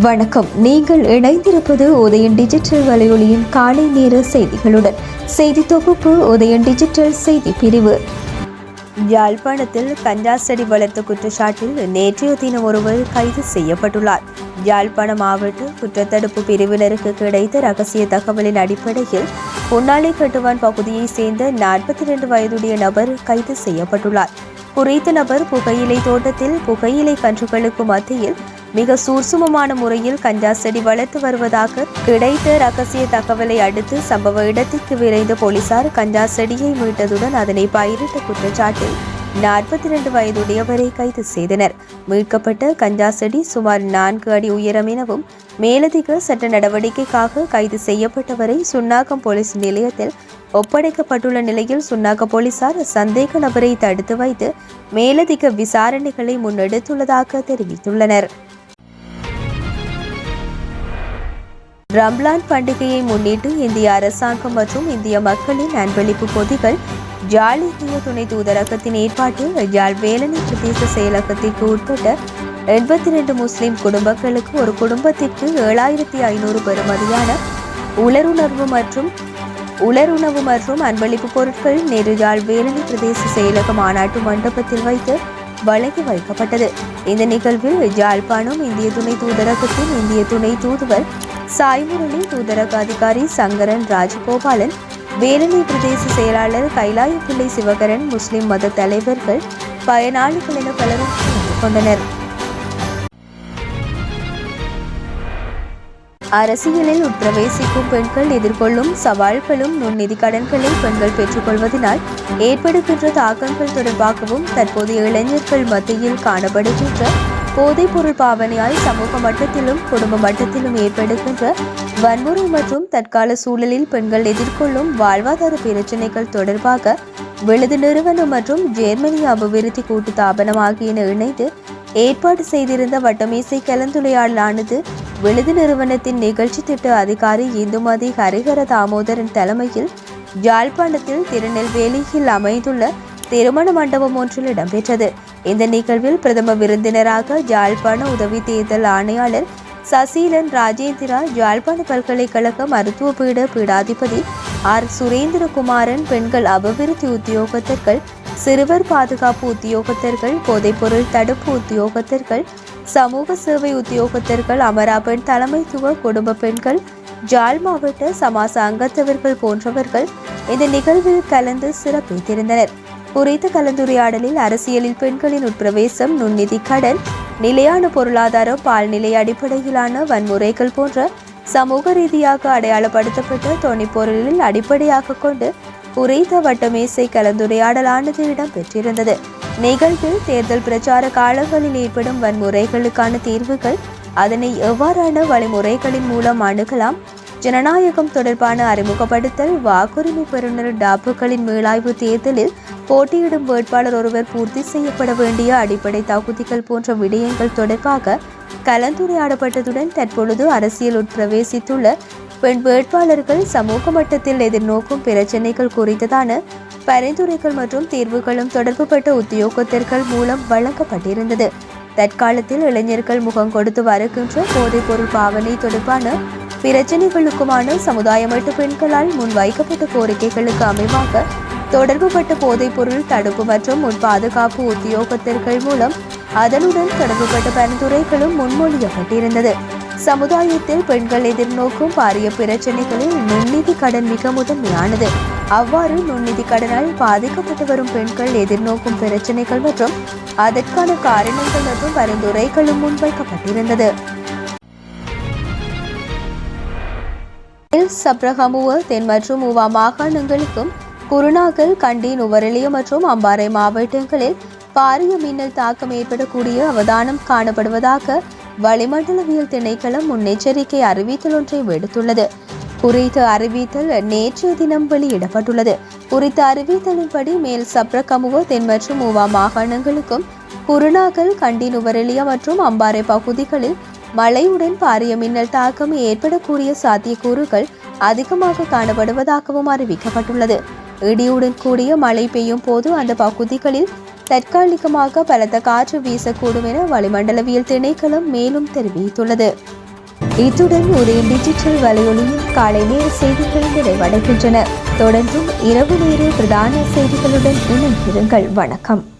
வணக்கம். நீங்கள் இணைந்திருப்பது உதயன் டிஜிட்டல் வலையொலியின் காலை நேர செய்திகளுடன். செய்தி தொகுப்பு உதயன் டிஜிட்டல் செய்தி பிரிவு. யாழ்ப்பாணத்தில் கஞ்சா செடி வளர்த்த குற்றச்சாட்டில் நேற்றைய தினம் ஒருவர் கைது செய்யப்பட்டுள்ளார். யாழ்ப்பாண மாவட்ட குற்றத்தடுப்பு பிரிவினருக்கு கிடைத்த ரகசிய தகவலின் அடிப்படையில் பொன்னாலை கட்டுவான் பகுதியைச் சேர்ந்த நாற்பத்தி இரண்டு வயதுடைய நபர் கைது செய்யப்பட்டுள்ளார். குறித்த நபர் புகையிலை தோட்டத்தில் புகையிலை கன்றுகளுக்கு மத்தியில் மிக சூர்சுமமான முறையில் கஞ்சா செடி வளர்த்து வருவதாக கிடைத்த ரகசிய தகவலை அடுத்து சம்பவ இடத்திற்கு விரைந்த போலீசார் கஞ்சா செடியை மீட்டதுடன் அதனை பயிரிட்ட குற்றச்சாட்டில் நாற்பத்தி இரண்டு வயதுடையவரை கைது செய்தனர். மீட்கப்பட்ட கஞ்சா செடி சுமார் நான்கு அடி உயரம் எனவும் மேலதிக சட்ட நடவடிக்கைக்காக கைது செய்யப்பட்டவரை சுன்னாகம் போலீஸ் நிலையத்தில் ஒப்படைக்கப்பட்டுள்ள நிலையில் சுன்னாக போலீசார் சந்தேக நபரை தடுத்து வைத்து மேலதிக விசாரணைகளை முன்னெடுத்துள்ளதாக தெரிவித்துள்ளனர். ரம்லான் பண்டிகையை முன்னிட்டு இந்திய அரசாங்கம் மற்றும் இந்திய மக்களின் அன்பளிப்பு பொதிகள் ஜாழ் இந்திய துணை தூதரகத்தின் ஏற்பாட்டில் ஜாழ் வேலனை பிரதேச செயலகத்திற்கு உட்பட்ட எண்பத்தி ரெண்டு முஸ்லிம் குடும்பங்களுக்கு ஒரு குடும்பத்திற்கு ஏழாயிரத்தி ஐநூறு பெறுமதியான உலருணர்வு மற்றும் உலருணவு மற்றும் அன்பளிப்பு பொருட்கள் நேரு ஜாழ் வேலனை பிரதேச செயலக மாநாட்டு மண்டபத்தில் வைத்து வழங்கி வைக்கப்பட்டது. இந்த நிகழ்வில் ஜாழ்ப்பாணம் இந்திய துணை தூதரகத்தின் இந்திய துணை தூதுவர் சாய்முரளி தூதரக அதிகாரி சங்கரன் ராஜகோபாலன் வேலனை பிரதேச செயலாளர் கைலாயப்பிள்ளை சிவகரன் முஸ்லிம் மத தலைவர்கள் பயனாளிகள் என பலரும் கலந்து கொண்டனர். அரசியலில் உட்பிரவேசிக்கும் பெண்கள் எதிர்கொள்ளும் சவால்களும் நுண்நிதி கடன்களை பெண்கள் பெற்றுக்கொள்வதனால் ஏற்படுகின்ற தாக்கங்கள் தொடர்பாகவும் தற்போதைய இளைஞர்கள் மத்தியில் காணப்படுகின்ற போதைப்பொருள் பாவனையால் சமூக மட்டத்திலும் குடும்ப மட்டத்திலும் ஏற்படுகின்ற வன்முறை மற்றும் தற்கால சூழலில் பெண்கள் எதிர்கொள்ளும் வாழ்வாதார பிரச்சினைகள் தொடர்பாக விழுது நிறுவனம் மற்றும் ஜெர்மனி அபிவிருத்தி கூட்டு தாபனம் ஆகியன இணைந்து ஏற்பாடு செய்திருந்த வட்டமேசை கலந்துரையாடலானது விழுது நிறுவனத்தின் நிகழ்ச்சி திட்ட அதிகாரி இந்துமதி ஹரிஹர தாமோதரன் தலைமையில் யாழ்ப்பாணத்தில் திருநெல்வேலியில் அமைந்துள்ள திருமண மண்டபம் ஒன்றில் இடம்பெற்றது. இந்த நிகழ்வில் பிரதம விருந்தினராக ஜாழ்ப்பாண உதவி தேர்தல் ஆணையாளர் சசீலன் ராஜேந்திரா ஜாழ்ப்பாண பல்கலைக்கழக மருத்துவ பீட பீடாதிபதி ஆர். சுரேந்திரகுமாரன் பெண்கள் அபிவிருத்தி உத்தியோகத்தர்கள் சிறுவர் பாதுகாப்பு உத்தியோகத்தர்கள் போதைப்பொருள் தடுப்பு உத்தியோகத்தர்கள் சமூக சேவை உத்தியோகத்தர்கள் அமராபெண் தலைமைத்துவ குடும்ப பெண்கள் ஜாழ் மாவட்ட சமாச அங்கத்தவர்கள் போன்றவர்கள் இந்த நிகழ்வில் கலந்து சிறப்பித்திருந்தனர். குறித்த கலந்துரையாடலில் அரசியலில் பெண்களின் உட்பிரவேசம் நுண்ணிதி கடன் நிலையான பொருளாதாரம் பால்நிலை அடிப்படையிலான வன்முறைகள் போன்ற சமூக ரீதியாக அடையாளப்படுத்தப்பட்ட தொனிப்பொருளில் அடிப்படையாக கொண்டு குறித்த வட்டமேசை கலந்துரையாடலானது இடம்பெற்றிருந்தது. நிகழ்வில் தேர்தல் பிரச்சார காலங்களில் ஏற்படும் வன்முறைகளுக்கான தீர்வுகள் அதனை எவ்வாறான வழிமுறைகளின் மூலம் அணுகலாம் ஜனநாயகம் தொடர்பான அறிமுகப்படுத்தல் வாக்குரிமை பெறுநர் டாப்புகளின் மீளாய்வு தேர்தலில் போட்டியிடும் வேட்பாளர் ஒருவர் பூர்த்தி செய்யப்பட வேண்டிய அடிப்படை தகுதிகள் போன்ற விடயங்கள் தொடர்பாக கலந்துரையாடப்பட்டதுடன் தற்பொழுது அரசியல் உட்பிரவேசித்துள்ள பெண் வேட்பாளர்கள் சமூக மட்டத்தில் எதிர்நோக்கும் பிரச்சினைகள் குறித்ததான பரிந்துரைகள் மற்றும் தீர்வுகளும் தொடர்புபட்ட உத்தியோகத்தர்கள் மூலம் வழங்கப்பட்டிருந்தது. தற்காலத்தில் இளைஞர்கள் முகம் கொடுத்து வருகின்ற போதைப்பொருள் பாவனை தொடர்பான பிரச்சனைகளுக்குமான சமுதாயமற்ற பெண்களால் முன்வைக்கப்பட்ட கோரிக்கைகளுக்கு அமைவாக தொடர்புபட்ட போதைப்பொருள் தடுப்பு மற்றும் உட்பாதுகாப்பு உத்தியோகத்தர்கள் மூலம் அதனுடன் தொடர்புபட்ட பரிந்துரைகளும் முன்மொழியப்பட்டிருந்தது. சமுதாயத்தில் பெண்கள் எதிர்நோக்கும் பாரிய பிரச்சனைகளில் நுண்ணிதி கடன் மிக முதன்மையானது. அவ்வாறு நுண்ணிதி கடனால் பாதிக்கப்பட்டு வரும் பெண்கள் எதிர்நோக்கும் பிரச்சனைகள் மற்றும் அதற்கான காரணங்கள் மற்றும் பரிந்துரைகளும் முன்வைக்கப்பட்டிருந்தது. சப்ரகமுவ தென் மற்றும் உவா மாகாணங்களுக்கும் குருநாகல் கண்டி நுவரெலிய மற்றும் அம்பாறை மாவட்டங்களில் பாரிய மின்னல் தாக்கம் ஏற்படக்கூடிய அவதானம் காணப்படுவதாக வளிமண்டலவியல் திணைக்களம் முன்னெச்சரிக்கை அறிவித்தல் ஒன்றை விடுத்துள்ளது. குறித்த அறிவித்தல் நேற்றைய தினம் வெளியிடப்பட்டுள்ளது. குறித்த அறிவித்தலின்படி மேல் சப்ரகமுக தென் மற்றும் மூவா மாகாணங்களுக்கும் குருநாகல் கண்டி நுவரெலிய மற்றும் அம்பாறை பகுதிகளில் மழையுடன் பாரிய மின்னல் தாக்கம் ஏற்படக்கூடிய சாத்தியக்கூறுகள் அதிகமாக காணப்படுவதாகவும் அறிவிக்கப்பட்டுள்ளது. இடியுடன் கூடிய மழை பெய்யும் போது அந்த பகுதிகளில் தற்காலிகமாக பலத்த காற்று வீசக்கூடும் என வளிமண்டலவியல் திணைக்களம் மேலும் தெரிவித்துள்ளது. இத்துடன் ஒரு டிஜிட்டல் வலையொலியில் காலை நேர செய்திகள் நிறைவடைகின்றன. தொடர்ந்தும் இரவு நேர பிரதான செய்திகளுடன் இணைந்திருங்கள். வணக்கம்.